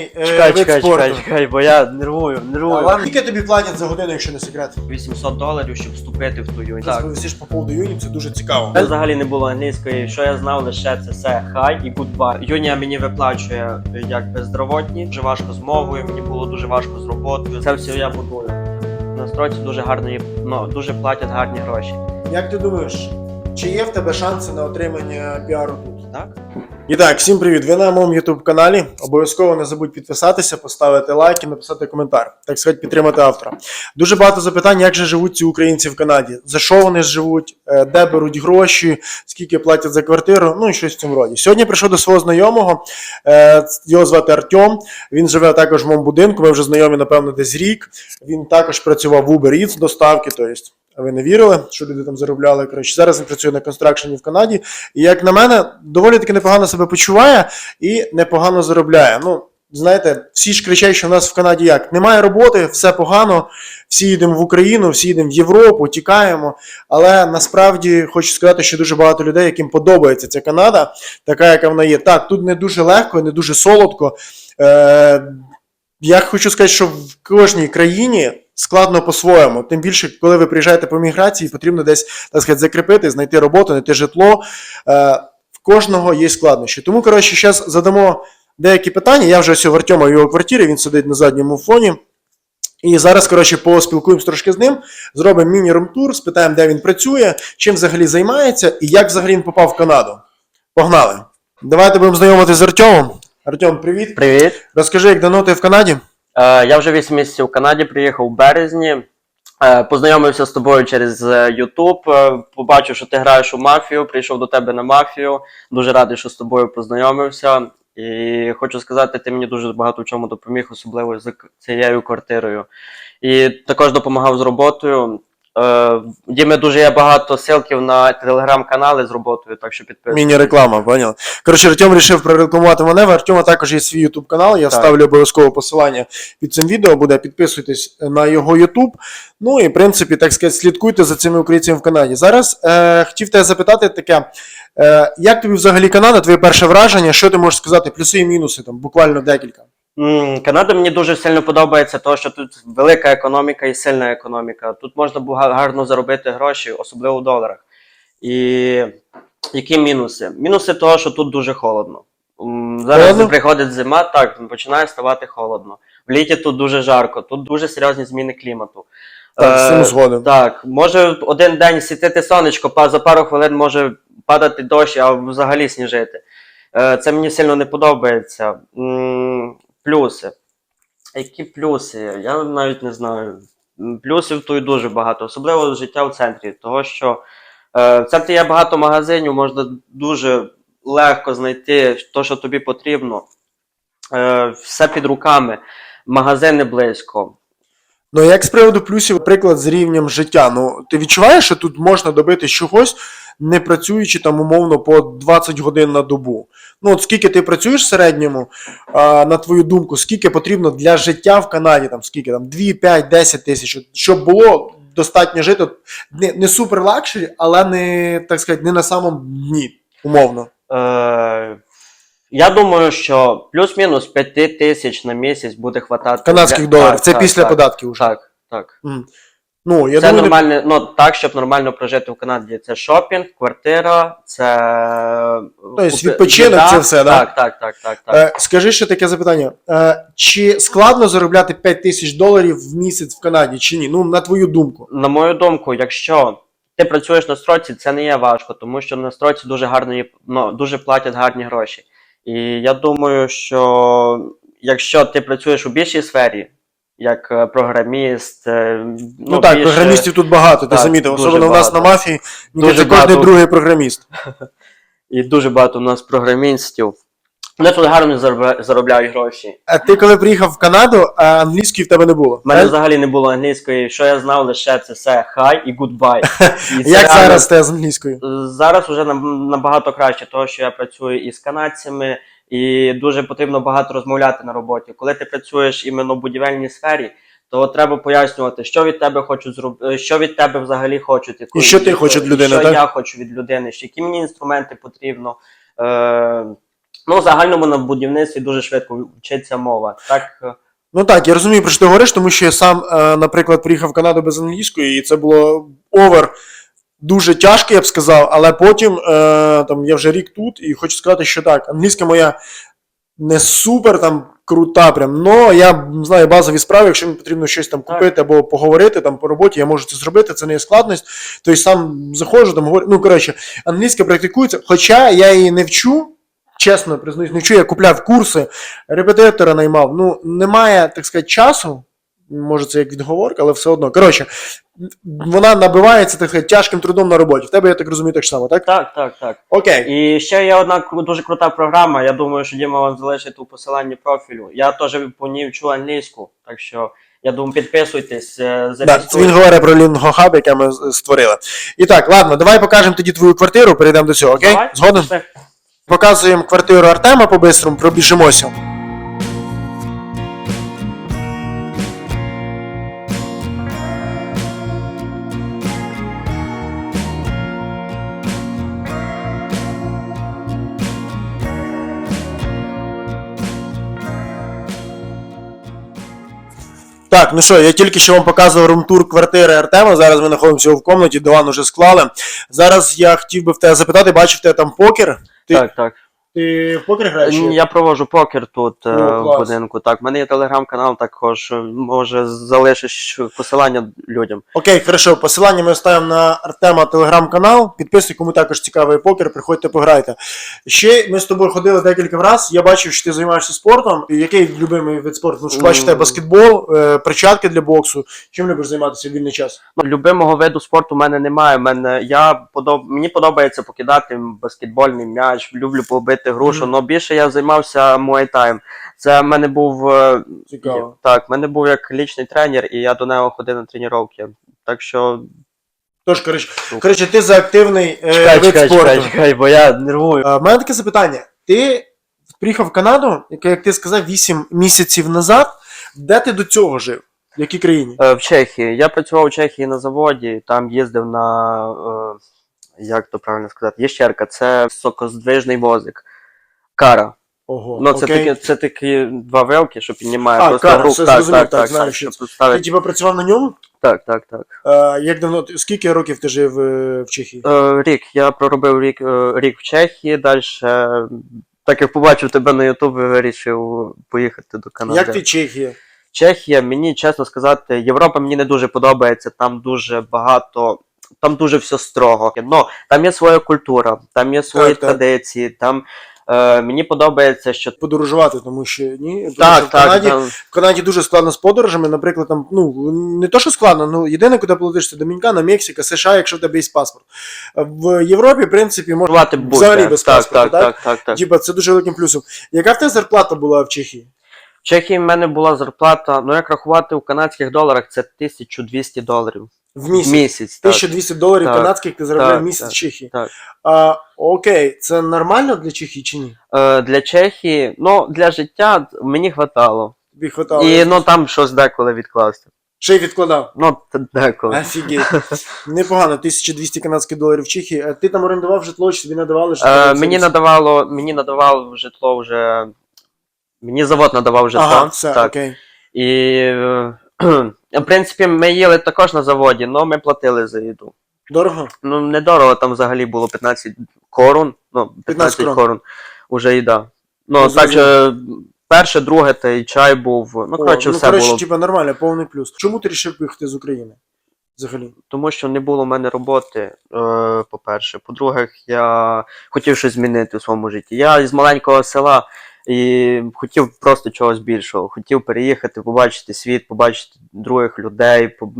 Чекай, чекай, чекай, чекай, бо я нервую, А нервую. вам скільки тобі платять за годину, якщо не секрет? 800 доларів, щоб вступити в ту. Зараз Так. повісиш по поводу юні, це дуже цікаво. Це взагалі не було англійської. Що я знав лише це все хай і гудбай. Юнія мені виплачує як безздравотні. Дуже важко з мовою, мені було дуже важко з роботою. Це все я будую. На строці дуже гарні, ну дуже платять гарні гроші. Як ти думаєш, чи є в тебе шанси на отримання піару тут? Так? І так, всім привіт! Ви на моєму YouTube каналі. Обов'язково не забудь підписатися, поставити лайк і написати коментар, так сказати, підтримати автора. Дуже багато запитань, як же живуть ці українці в Канаді, за що вони живуть, е, де беруть гроші, скільки платять за квартиру, ну і щось в цьому роді. Сьогодні прийшов до свого знайомого, е, його звати Артем. Він живе також в моєму будинку. Ми вже знайомі, напевно, десь рік. Він також працював в Uber Eats доставки, тобто. Ви не вірили, що люди там заробляли. Коротше, зараз він працює на констракшені в Канаді. І як на мене, доволі таки непогано себе почуває і непогано заробляє. Ну, знаєте, всі ж кричать, що в нас в Канаді як? Немає роботи, все погано, всі їдемо в Україну, всі їдемо в Європу, тікаємо. Але насправді хочу сказати, що дуже багато людей, яким подобається ця Канада, така, яка вона є. Так, тут не дуже легко, не дуже солодко. Е, я хочу сказати, що в кожній країні складно по-своєму. Тим більше, коли ви приїжджаєте по міграції, потрібно десь так сказати, закріпити, знайти роботу, знайти житло. Е, в кожного є складнощі. Тому, коротше, зараз задамо деякі питання. Я вже ось у Артема в його квартирі, він сидить на задньому фоні. І зараз, коротше, поспілкуємося трошки з ним, зробимо міні-румтур, спитаємо, де він працює, чим взагалі займається і як взагалі він попав в Канаду. Погнали! Давайте будемо знайомитися з Артемом. Артем, привіт. Привіт. Розкажи, як давно ти в Канаді? Е, я вже 8 місяців у Канаді, приїхав у березні. Е, познайомився з тобою через YouTube. Е, побачив, що ти граєш у мафію, прийшов до тебе на мафію. Дуже радий, що з тобою познайомився. І хочу сказати, ти мені дуже багато в чому допоміг, особливо з цією квартирою. І також допомагав з роботою. Е, в Діми дуже є багато ссылків на телеграм-канали з роботою, так що підписуйтесь. Міні-реклама, поняв. Коротше, Артем вирішив прорекламувати мене. В Артема також є свій YouTube канал. Я Так. вставлю обов'язково посилання під цим відео. Буде підписуйтесь на його YouTube. Ну і в принципі, так сказати, слідкуйте за цими українцями в Канаді. Зараз е, хотів тебе запитати таке: е, як тобі взагалі Канада? Твоє перше враження? Що ти можеш сказати? Плюси і мінуси, там буквально декілька. Канада мені дуже сильно подобається, тому що тут велика економіка і сильна економіка. Тут можна гарно заробити гроші, особливо в доларах. І які мінуси? Мінуси того, що тут дуже холодно. Зараз Холодно? приходить зима, так, починає ставати холодно. В літі тут дуже жарко, тут дуже серйозні зміни клімату. Так, з цим Е. Так, може один день світити сонечко, за пару хвилин може падати дощ, а взагалі сніжити. Е, Це мені сильно не подобається. Плюси. Які плюси? Я навіть не знаю. Плюсів Плюсів тут дуже багато, особливо життя в центрі, того що е, в центрі є багато магазинів, можна дуже легко знайти те, що тобі потрібно. Е, Все під руками, магазини близько. Ну, як з приводу плюсів, приклад з рівнем життя. Ну, ти відчуваєш, що тут можна добитись чогось, не працюючи там умовно по 20 годин на добу. Ну, от скільки ти працюєш в середньому, а, на твою думку, скільки потрібно для життя в Канаді, там скільки там 2, 5, 10 тисяч, щоб було достатньо жити, не, не супер лакшері, але не так сказати, не на самому дні, умовно. Е, я думаю, що плюс-мінус 5 тисяч на місяць буде хватати. Канадських для- доларів. Це так, після так, податків уже. Так, так. М. Ну, я це думаю, нормально, ну так, щоб нормально прожити в Канаді. Це шопінг, квартира, це. Тобто відпочинок, їда. це все, да? Так, так, так, так, так. Е, скажи ще таке запитання: е, чи складно заробляти 5 тисяч доларів в місяць в Канаді, чи ні? Ну, на твою думку. На мою думку, якщо ти працюєш на строці, це не є важко, тому що на строці дуже гарні, ну, дуже платять гарні гроші. І я думаю, що якщо ти працюєш у більшій сфері, як е, програміст, ну, Ну, так, більше- програмістів тут багато, ти замітив. Особливо в нас на мафії, Дуже це кожен другий програміст. і дуже багато у нас програмістів. Вони тут гарно заробля- заробляють гроші. А ти коли приїхав в Канаду, а англійської в тебе не було. У мене Е? взагалі не було англійської, що я знав лише це все хай і гудбай. І це Як реально- зараз те з англійською? Зараз вже нам- набагато краще, тому що я працюю із канадцями, і дуже потрібно багато розмовляти на роботі. Коли ти працюєш іменно в будівельній сфері, то треба пояснювати, що від тебе хочуть зробити, що від тебе взагалі хочуть. І що ти хочеш від людини, що так? я хочу від людини, що які мені інструменти потрібно. Е- Ну, в загальному на будівництві дуже швидко вчиться мова. Так, Ну так, я розумію, про що ти говориш, тому що я сам, е, наприклад, приїхав в Канаду без англійської, і це було овер. Дуже тяжко, я б сказав, але потім е, там я вже рік тут, і хочу сказати, що так, англійська моя не супер там крута, прям, но я знаю базові справи, якщо мені потрібно щось там купити або поговорити там по роботі, я можу це зробити, це не є складність. Тобто сам заходжу, там говорю. Ну, коротше, англійська практикується, хоча я її не вчу. Чесно, признаюсь, не вчу, я купляв курси, репетитора наймав. Ну, немає, так сказати, часу. Може, це як відговорка, але все одно. Коротше, вона набивається так сказати, тяжким трудом на роботі. В тебе, я так розумію, так само, так? так, так, так. Окей. І ще є одна дуже крута програма. Я думаю, що Діма вам залишить у посиланні профілю. Я теж по ній вчу англійську, так що я думаю, підписуйтесь, е, зареєструйтесь. він говорить про Лінгохаб, яке ми створили. І так, ладно, давай покажемо тоді твою квартиру, перейдемо до цього, окей? Пішли. Показуємо квартиру Артема по-бистрому, пробіжимося. Так, ну що, я тільки що вам показував румтур квартири Артема. Зараз ми знаходимося в комнаті, диван уже склали. Зараз я хотів би в тебе запитати, бачив тебе там покер. Ти, Так, так. Ти в покер граєш? Ні, Я проводжу покер тут е, О, в будинку. Так, в мене є телеграм-канал, також може залишиш посилання людям. Окей, хорошо. Посилання ми ставимо на Артема телеграм-канал. Підписуй, кому також цікавий покер, приходьте пограйте. Ще ми з тобою ходили декілька разів. Я бачив, що ти займаєшся спортом. Який любимий вид спорту? Ну, що бачите, М. баскетбол, е, перчатки для боксу. Чим любиш займатися в вільний час? Ну, любимого виду спорту в мене немає. Мене я подоб... мені подобається покидати баскетбольний м'яч, люблю побити грушу. Мгм. але більше я займався муайтаєм. Це в мене був е, Цікаво. так, в мене був як лічний тренер, і я до нього ходив на тренування. Так що Тож, коротше, коротше, ти за активний е, чекай, вид чекай, спорту. чекай, чекай, бо я нервую. Е, в мене таке запитання. Ти приїхав в Канаду, як, як ти сказав, 8 місяців назад. Де ти до цього жив? В якій країні? Е, В Чехії. Я працював у Чехії на заводі, там їздив на. Е, як то правильно сказати? Єщерка, це високоздвижний возик. Кара. Ого, Ну, це окей. такі, це такі два вилки, що піднімає А, просто кара, гру. все так, зрозумів, так, знаю, що Ти поставити. типа працював на ньому? Так, так, так. Е, як давно ти- скільки років ти жив е, в Чехії? Е, рік. Я проробив рік, е, рік в Чехії, далі. Так як побачив тебе на Ютубі, вирішив поїхати до Канади. Як ти Чехія? Чехія, мені чесно сказати, Європа мені не дуже подобається, там дуже багато. Там дуже все строго. Ну, там є своя культура, там є свої Так, так. традиції, там е, мені подобається, що Подорожувати, тому що ні. Тому що так, в Канаді, там- в Канаді дуже складно з подорожами. Наприклад, там ну не то, що складно, ну єдине, куди платиш, це Домінікана, Мексика, США, якщо в тебе є паспорт. В Європі, в принципі, можна будь взагалі без так, паспорту, так, так? так, так, так. Типа, це дуже великим плюсом. Яка в тебе зарплата була в Чехії? В Чехії в мене була зарплата, ну як рахувати в канадських доларах, це 1200 доларів В місяць? місяць. Так. 1200 доларів Так. канадських ти заробляв Так, в місяць так, в Чехії. так. А, окей, це нормально для Чехії чи ні? Е, для Чехії, ну для життя мені хватало. Тобі хватало. І ну там щось деколи відкласти. Ще й відкладав. Ну, деколи. Офігеть. Непогано, 1200 канадських доларів в Чехії. А ти там орендував житло, чи тобі надавали житло? Е, мені надавало, мені надавав житло вже. Мені завод надавав житло. Ага, все, так. окей. І е, в принципі, ми їли також на заводі, але ми платили за їду. Дорого? Ну, недорого, там взагалі було 15 корун. Ну, 15, 15 крон. корун. Уже їда. Ну, Ну, так перше, друге, та й чай був. Ну, О, коротше, ну, все коротше, було. типа нормально, повний плюс. Чому ти вирішив поїхати з України? Взагалі. Тому що не було в мене роботи, е, по-перше. По-друге, я хотів щось змінити у своєму житті. Я із маленького села і хотів просто чогось більшого. Хотів переїхати, побачити світ, побачити других людей, по-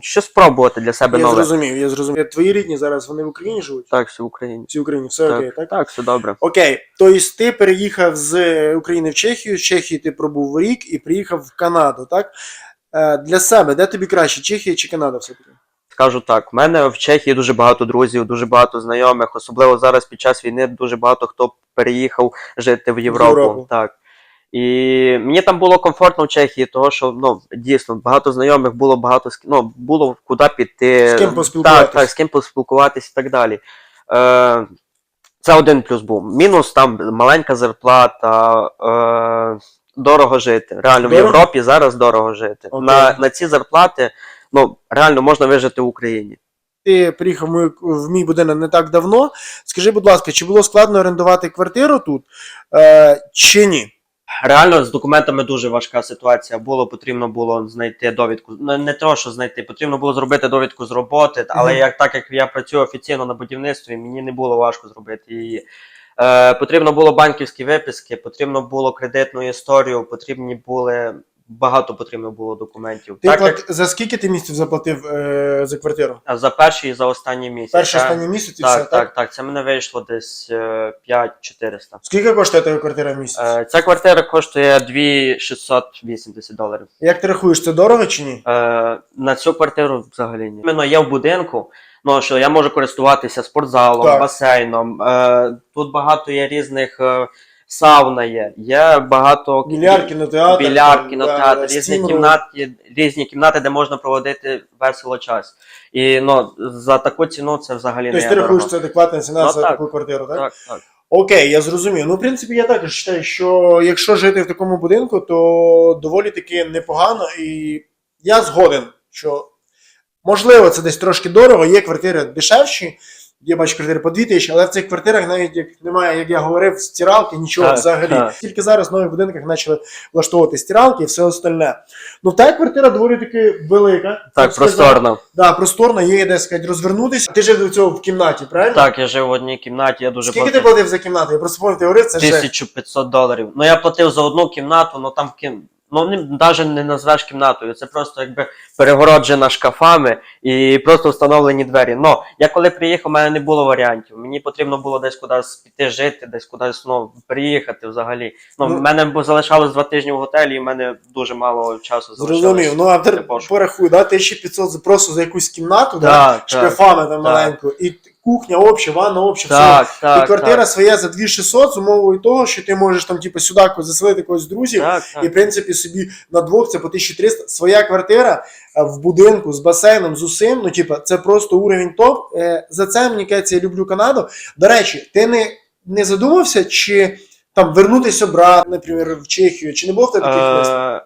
щось спробувати для себе Я нове. зрозумів, я зрозумів. Твої рідні зараз вони в Україні живуть? Так, все в Україні. Всі в Україні, все Так, окей, так? так, все добре. Окей. Тобто ти переїхав з е, України в Чехію, з Чехії ти пробув рік і приїхав в Канаду, так? Е, Для себе, де тобі краще, Чехія чи Канада все-таки? Скажу так, в мене в Чехії дуже багато друзів, дуже багато знайомих, особливо зараз під час війни дуже багато хто переїхав жити в Європу. Європу. Так. І мені там було комфортно в Чехії, того що ну дійсно багато знайомих було багато ну, було куди піти. З ким поспілкуватись. Так, так, з ким поспілкуватись і так далі. Е, Це один плюс був. Мінус там маленька зарплата, е, дорого жити. Реально, в Європі зараз дорого жити. Окей. На, на ці зарплати ну, реально можна вижити в Україні. Ти приїхав в мій будинок не так давно. Скажи, будь ласка, чи було складно орендувати квартиру тут, е, чи ні? Реально з документами дуже важка ситуація. Було потрібно було знайти довідку. Ну, не те, що знайти, потрібно було зробити довідку з роботи, але Мгм. як так як я працюю офіційно на будівництві, мені не було важко зробити її. Е, потрібно було банківські виписки, потрібно було кредитну історію, потрібні були багато потрібно було документів. Ти так плат... як За скільки ти місяців заплатив е, за квартиру? за перший і за останній місяць. Перший Так, останній місяць і так, все, так, так? так, Це мене вийшло десь е, 5400. Скільки коштує твоя квартира в місяць? Е, ця квартира коштує 2680 доларів. Як ти рахуєш, це дорого чи ні? Е, на цю квартиру взагалі ні. Іменно я в будинку, ну що я можу користуватися спортзалом, Так. басейном. Е, тут багато є різних е, сауна є, є багато Біляр, кінотеатр. біляр, там, кінотеатр, да, різні стімрум. кімнати, різні кімнати, де можна проводити весело час. І ну, за таку ціну це взагалі Тобто не ти рахуєш, це адекватна ціна Ну, за так. таку квартиру, так? Так, так. Окей, я зрозумів. Ну, в принципі, я також вважаю, що якщо жити в такому будинку, то доволі таки непогано. І я згоден, що можливо це десь трошки дорого, є квартири дешевші. Я бачу квартири по 2 тисячі, але в цих квартирах навіть як немає, як я говорив, стиралки, нічого Так, взагалі. так. Тільки зараз в нових будинках почали влаштовувати стиралки і все остальне. Ну, та квартира доволі таки велика. Так, просторно. Да, просторна, є де сказати, розвернутися. Ти жив до цього в кімнаті, правильно? Так, я жив в одній кімнаті, я дуже Скільки ти платив. платив за кімнату? Я просто пам'ятаю, ти говорив, це 1500 доларів. Ну я платив за одну кімнату, ну там в кім... ну навіть не назвеш кімнатою. Це просто якби перегороджена шкафами і просто встановлені двері. Ну я коли приїхав, у мене не було варіантів. Мені потрібно було десь кудись піти жити, десь кудись ну, приїхати взагалі. Ну, Ну, мене залишалось два тижні в готелі, і в мене дуже мало часу залишилось. Зрозумів. Ну, а пошуку. порахуй, да? 1500 за- просто за якусь кімнату, да? Так, шкафами там так. маленьку, і кухня обща, ванна обща, все. так, і квартира так, своя за 2600 з умовою того, що ти можеш там, типу, сюди заселити когось з друзів, так, і, в принципі, собі на двох це по 1300. Своя квартира е, в будинку з басейном, з усім, ну, типу, це просто уровень топ. Е, За це, мені кажеться, я люблю Канаду. До речі, ти не, не задумався, чи там вернутися обратно, наприклад, в Чехію, чи не було в тебе таких мислей?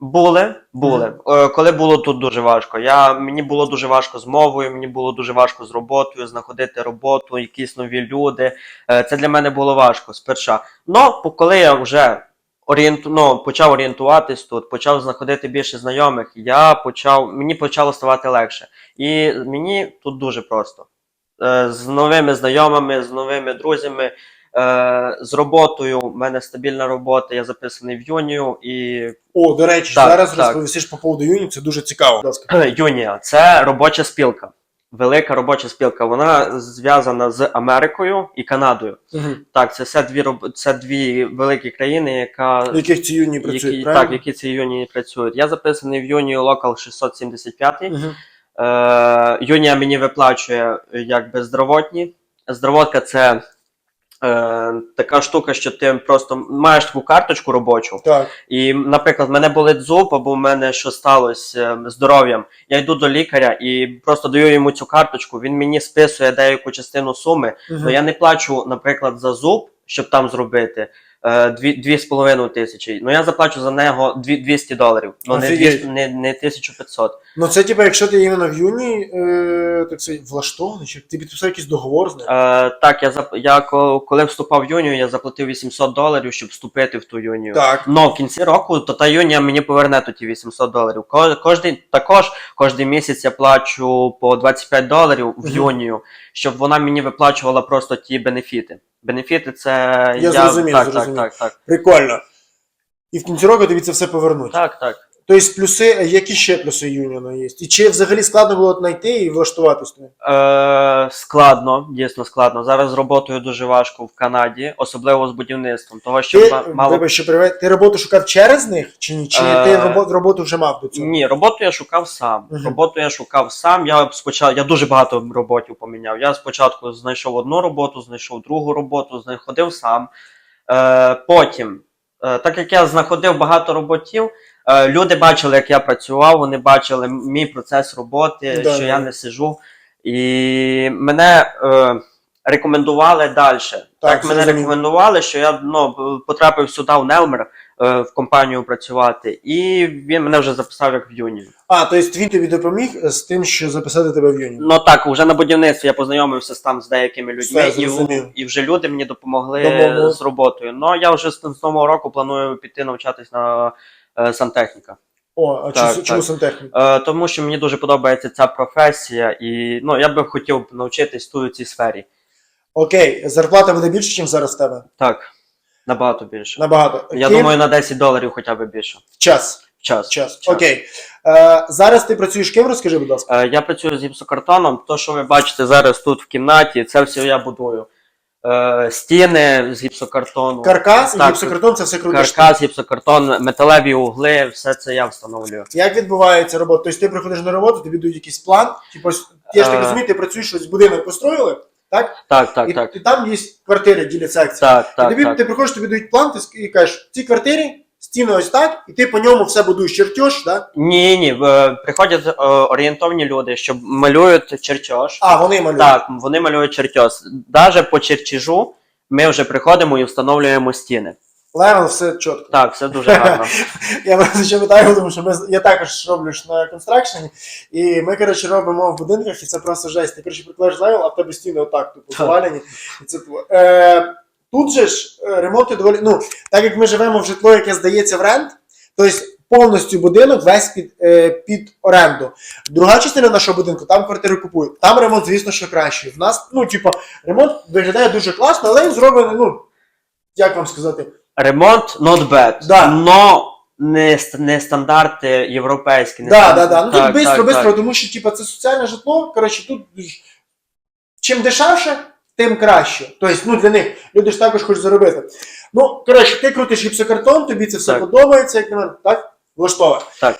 Були, були. Е, Коли було тут дуже важко. Я, мені було дуже важко з мовою, мені було дуже важко з роботою, знаходити роботу, якісь нові люди. Е, Це для мене було важко сперша. Но коли я вже орієнту, ну, почав орієнтуватись тут, почав знаходити більше знайомих, я почав, мені почало ставати легше. І мені тут дуже просто. Е, З новими знайомими, з новими друзями. Е, з роботою, у мене стабільна робота, я записаний в юнію і О, до речі, Так, зараз так. розповісиш по поводу юні, це дуже цікаво. Будь ласка. Юнія це робоча спілка. Велика робоча спілка. Вона зв'язана з Америкою і Канадою. Так, це все дві роб... це дві великі країни, яка В яких ці юні працюють, які, правильно? так, які ці юнії працюють. Я записаний в юнію Local 675. Мгм. Е, юнія мені виплачує е, якби здравотні. Здравотка це е, така штука, що ти просто маєш таку карточку робочу. Так. І, наприклад, в мене болить зуб, або в мене що сталося е, здоров'ям. Я йду до лікаря і просто даю йому цю карточку. Він мені списує деяку частину суми. Мгм. Ну я не плачу, наприклад, за зуб, щоб там зробити. Е, Дві, дві з половиною тисячі. Ну я заплачу за нього дві, 200 доларів. Ну не, Офігеть. 200, не, не 1500. Ну це типу, якщо ти іменно в юні, е, так сказати, влаштований, чи ти підписав якийсь договор з ним? Е, так, я я коли вступав в юнію, я заплатив 800 доларів, щоб вступити в ту юнію. Так. Но в кінці року то та юнія мені поверне ті 800 доларів. Ко- Кожний, також кожен місяць я плачу по 25 доларів в юнію, щоб вона мені виплачувала просто ті бенефіти. Бенефіти це Я зрозумів, так, зрозумів. так, так, так, Прикольно. І в кінці року тобі це все повернуть. так, так. Тобто плюси, які ще плюси юніона є? І чи взагалі складно було знайти і влаштуватись туди? Е, складно, дійсно складно. Зараз з роботою дуже важко в Канаді, особливо з будівництвом. Того, що Ти, мало вибач, що перебиваю, ти роботу шукав через них чи ні? Чи Е, ти робо- роботу вже мав до цього? Ні, роботу я шукав сам. Мгм. Роботу я шукав сам. Я спочатку я дуже багато роботів поміняв. Я спочатку знайшов одну роботу, знайшов другу роботу, знаходив сам. Е, потім, е, так як я знаходив багато роботів, е, люди бачили, як я працював, вони бачили мій процес роботи, Да, що да. я не сижу. І мене е, рекомендували далі. Так, Так, мене зрозумів. рекомендували, що я ну, потрапив сюди в Невмер е, в компанію працювати, і він мене вже записав як в юні. А, тобто він тобі допоміг з тим, що записати тебе в юні. Ну так, вже на будівництві я познайомився там з деякими людьми, Все, і, і вже люди мені допомогли Допомогли. з роботою. Ну я вже з нового року планую піти навчатись на е, сантехніка. О, а Так, чому, чому так. сантехнік? Е, тому що мені дуже подобається ця професія, і ну я би хотів навчитись тут у цій сфері. Окей, зарплата буде більше, ніж зараз в тебе. Так, набагато більше. Набагато. Я Ким? думаю, на 10 доларів хоча б більше. час. В час. Час. Час. Окей. Е, зараз ти працюєш ким, розкажи, будь ласка. Е, я працюю з гіпсокартоном. То, що ви бачите зараз тут в кімнаті, це все я будую. Е, стіни з гіпсокартону. Каркас і так, гіпсокартон це все крутиш. Каркас, гіпсокартон, металеві угли, все це я встановлюю. Як відбувається робота? Тобто ти приходиш на роботу, тобі дають якийсь план. Типу, я ж так Е. розумію, ти працюєш щось будинок построїли, так? Так, так, і, так. і там є квартири, ділять секції. Так, і так, тобі, так. ти приходиш, тобі дають план, ти ск- і кажеш, в цій квартирі стіни ось так, і ти по ньому все будуєш чертеж, так? Ні, ні, е, приходять е, орієнтовні люди, що малюють чертеж. А, вони малюють. Так, вони малюють чертеж. Даже по чертежу ми вже приходимо і встановлюємо стіни. Левел, все чітко. Так, все дуже гарно. Я просто ще питаю, тому що ми, я також роблю ж на констракшені, і ми, коротше, робимо в будинках, і це просто жесть. Ти, коротше, прикладаєш левел, а в тебе стіни отак, типу, завалені. І це, е, тут же ж е, ремонти доволі, ну, так як ми живемо в житло, яке здається в рент, тобто повністю будинок весь під, е, під оренду. Друга частина нашого будинку, там квартири купують. Там ремонт, звісно, що кращий. В нас, ну, типу, ремонт виглядає дуже класно, але він зроблений, ну, як вам сказати, Ремонт not bad, Да. но не, не стандарти європейські. Не Да, стандарти. да, да. Ну Так, тут бистро, так, бистро, так. тому що типа, це соціальне житло. Коротше, тут чим дешевше, тим краще. Тобто, ну для них люди ж також хочуть заробити. Ну, коротше, ти крутиш гіпсокартон, тобі це все Так. подобається, як на мене, так? Влаштовує. Так.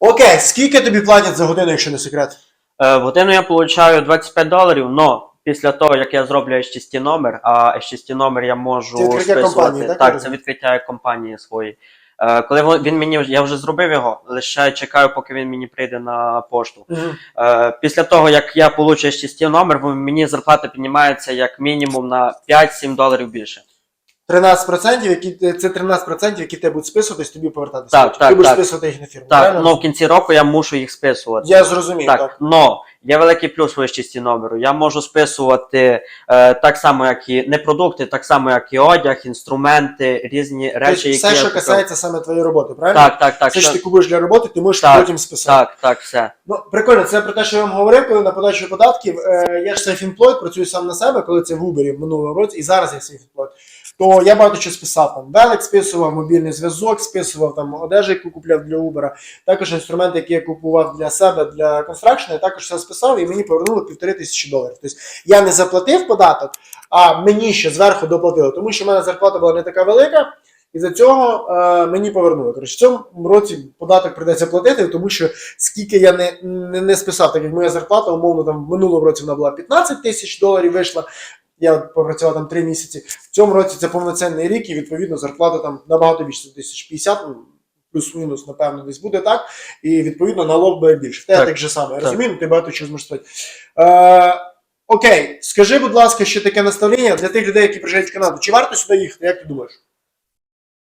Окей, скільки тобі платять за годину, якщо не секрет? Е, В годину я получаю 25 доларів, но після того, як я зроблю S6 номер, а S6 номер я можу Це відкриття списувати. компанії, так, я так, це розумію? відкриття компанії своєї. Е, Коли він мені я вже зробив його, лише чекаю, поки він мені прийде на пошту. Угу. Е, Після того, як я получу S6 номер, мені зарплата піднімається як мінімум на 5-7 доларів більше. 13%, які, це 13%, які тебе будуть списуватись, тобі повертатися. Так, Ти будеш так. списувати їх на фірму. Так, правильно? ну в кінці року я мушу їх списувати. Я зрозумів, так. Так, но є великий плюс в S6 номеру. Я можу списувати е, так само, як і не продукти, так само, як і одяг, інструменти, різні Тобто речі, які все, я що купив. касається саме твоєї роботи, правильно? Так, так, так. Все, все- що ти купуєш для роботи, ти можеш Так, потім списати. Так, так, все. Ну, прикольно, це про те, що я вам говорив, коли на подачу податків. Е, я ж self-employed, працюю сам на себе, коли це в Uber в минулому році, і зараз я self-employed. То я багато що списав там. Велик списував, мобільний зв'язок, списував там одежу, яку купляв для Uber, також інструменти, які я купував для себе для констракшена, також все списав і мені повернули півтори тисячі доларів. Тобто я не заплатив податок, а мені ще зверху доплатили, тому що в мене зарплата була не така велика. І за цього е, мені повернули. Коротше, в цьому році податок прийдеться платити, тому що скільки я не, не, не списав, так як моя зарплата, умовно, там в минулому році вона була 15 тисяч доларів вийшла. Я попрацював там 3 місяці. В цьому році це повноцінний рік, і відповідно зарплата там набагато більше тисяч 50, ну, плюс-мінус, напевно, десь буде так. І відповідно налог буде більше. Те Так. так же саме. Я розумію, ну, ти багато чого зможеш сказати. Е, окей, скажи, будь ласка, ще таке наставлення для тих людей, які приїжджають в Канаду. Чи варто сюди їхати? Як ти думаєш?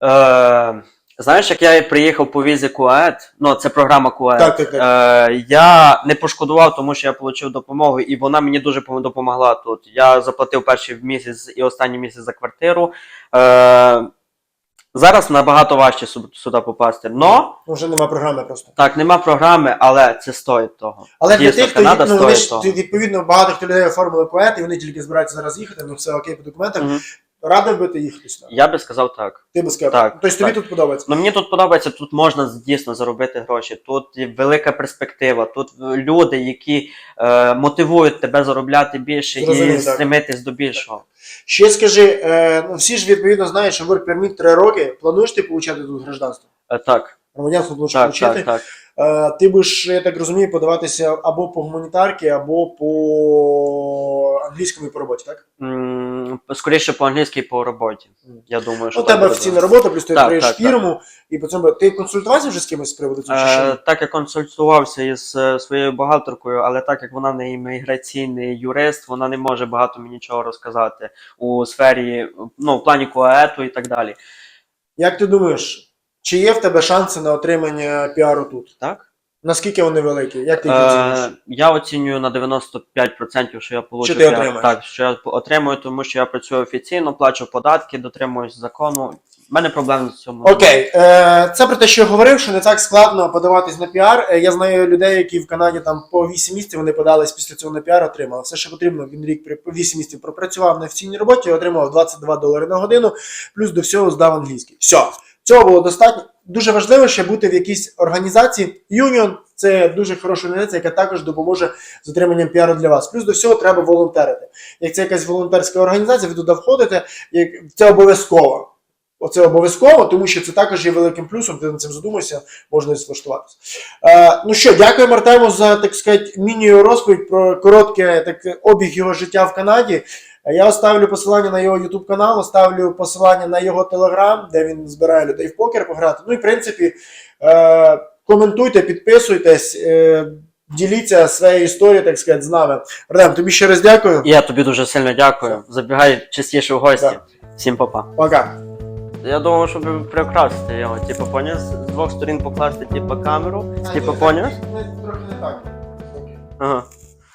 Е, знаєш, як я приїхав по візі КУАЕТ, ну це програма КУАЕТ. Так, так, так. Е, я не пошкодував, тому що я отримав допомогу, і вона мені дуже допомогла тут. Я заплатив перший місяць і останній місяць за квартиру. Е, зараз набагато важче сюди попасти. Но Ну, Вже нема програми просто. так, нема програми, але це стоїть того. Але для тих, хто ну, вони стоїть ж, відповідно багато хто людей оформили кует, і вони тільки збираються зараз їхати, ну все окей по документам. Мгм. Радив би ти їхати сюди. Я би сказав так. Ти би сказав. Так, Тобто тобі так. тут подобається. Ну мені тут подобається, тут можна дійсно заробити гроші. Тут велика перспектива. Тут люди, які е, мотивують тебе заробляти більше Зрозумів, і так. стремитись до більшого. Ще скажи, е, ну всі ж відповідно знають, що work permit 3 роки. Плануєш ти получати тут гражданство? Е, так, Громадянство плануєш так, отримати? так, так. Е, ти будеш, я так розумію, подаватися або по гуманітарки, або по англійському і по роботі, так? Скоріше по-англійськи і по роботі. Я думаю, що У тебе офіційна робота, плюс ти відкриєш фірму, і по цьому ти консультувався вже з кимось з приводу цього? Е, так я консультувався із е, своєю бухгалтеркою, але так як вона не імміграційний юрист, вона не може багато мені нічого розказати у сфері, ну, в плані КОЕТу і так далі. Як ти думаєш, чи є в тебе шанси на отримання піару тут? Так? Наскільки вони великі? Як ти їх Е, оцінюєш? я оцінюю на 95%, що я получу. Що ти отримаєш? Так, що я отримую, тому що я працюю офіційно, плачу податки, дотримуюсь закону. У мене проблем з цьому. Окей, е, це про те, що я говорив, що не так складно подаватись на піар. Е, Я знаю людей, які в Канаді там по 8 місяців вони подались після цього на піар, отримали. Все, що потрібно, він рік при- по 8 місяців пропрацював на офіційній роботі, отримав 22 долари на годину, плюс до всього здав англійський. Все. Цього було достатньо. Дуже важливо ще бути в якійсь організації. Union – це дуже хороша організація, яка також допоможе з отриманням піару для вас. Плюс до всього треба волонтерити. Як це якась волонтерська організація, ви туди входите, це обов'язково. Оце обов'язково, тому що це також є великим плюсом. Ти над цим задумайся, можна і. Е, ну що, дякуємо Артему за так сказати міні-розповідь про коротке так, обіг його життя в Канаді. Я оставлю посилання на його YouTube канал, оставлю посилання на його Telegram, де він збирає людей в покер пограти. Ну і в принципі, е, коментуйте, підписуйтесь, е, діліться своєю історією, так сказати, з нами. Артем, тобі ще раз дякую. Я тобі дуже сильно дякую. Забігай частіше в гості. Так. Всім па-па. Пока. Я думав, щоб прикрасити його, типу, поняв, з двох сторін покласти, типу, камеру, типу, поняв? Трохи не так. Ага.